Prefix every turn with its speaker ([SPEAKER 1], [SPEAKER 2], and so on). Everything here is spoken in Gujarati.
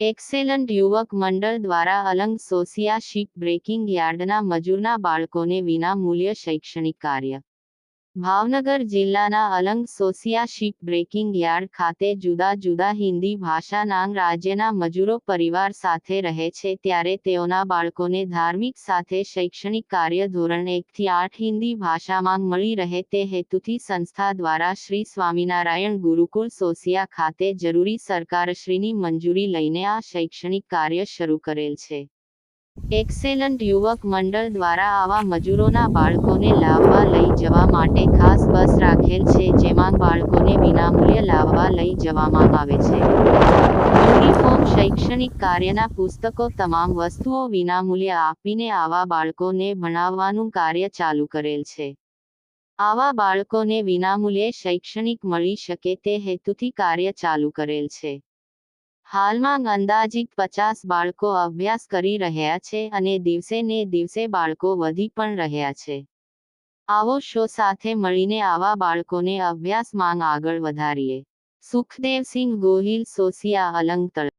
[SPEAKER 1] એક્સેલન્ટ યુવક મંડળ દ્વારા અલંગ સોસિયા બ્રેકિંગ યાર્ડના મજૂરના બાળકોને વિના મૂલ્ય શૈક્ષણિક કાર્ય. ભાવનગર જિલ્લાના Alang Sosiya ship breaking yard ખાતે જુદા જુદા હિન્દી ભાષાના રાજ્યના મજૂરો પરિવાર સાથે રહે છે ત્યારે તેઓના બાળકોને ધાર્મિક સાથે શૈક્ષણિક કાર્ય ધોરણ એકથી આઠ હિન્દી ભાષામાં મળી રહે તે હેતુથી સંસ્થા દ્વારા શ્રી સ્વામિનારાયણ ગુરુકુળ સોસિયા ખાતે જરૂરી સરકારશ્રીની મંજૂરી લઈને આ શૈક્ષણિક કાર્ય શરૂ કરેલ છે. એક્સેલન્ટ યુવક મંડળ દ્વારા આવા મજૂરોના બાળકોને લાવવા લઈ જવા માટે ખાસ બસ રાખેલ છે, જેમાં બાળકોને વિનામૂલ્ય લાવવા લઈ જવામાં આવે છે. યુનિફોર્મ શૈક્ષણિક કાર્યના પુસ્તકો તમામ વસ્તુઓ વિનામૂલ્યે આપીને આવા બાળકોને ભણાવવાનું કાર્ય ચાલુ કરેલ છે. આવા બાળકોને વિનામૂલ્યે શૈક્ષણિક મળી શકે તે હેતુથી કાર્ય ચાલુ કરેલ છે. હાલમાં અંદાજિત પચાસ બાળકો અભ્યાસ કરી રહ્યા છે અને દિવસે ને દિવસે બાળકો વધી પણ રહ્યા છે. આવો શો સાથે મળીને આવા બાળકોને અભ્યાસ માંગ આગળ વધારીએ. સુખદેવસિંહ ગોહિલ સોસિયા અલંગ તળ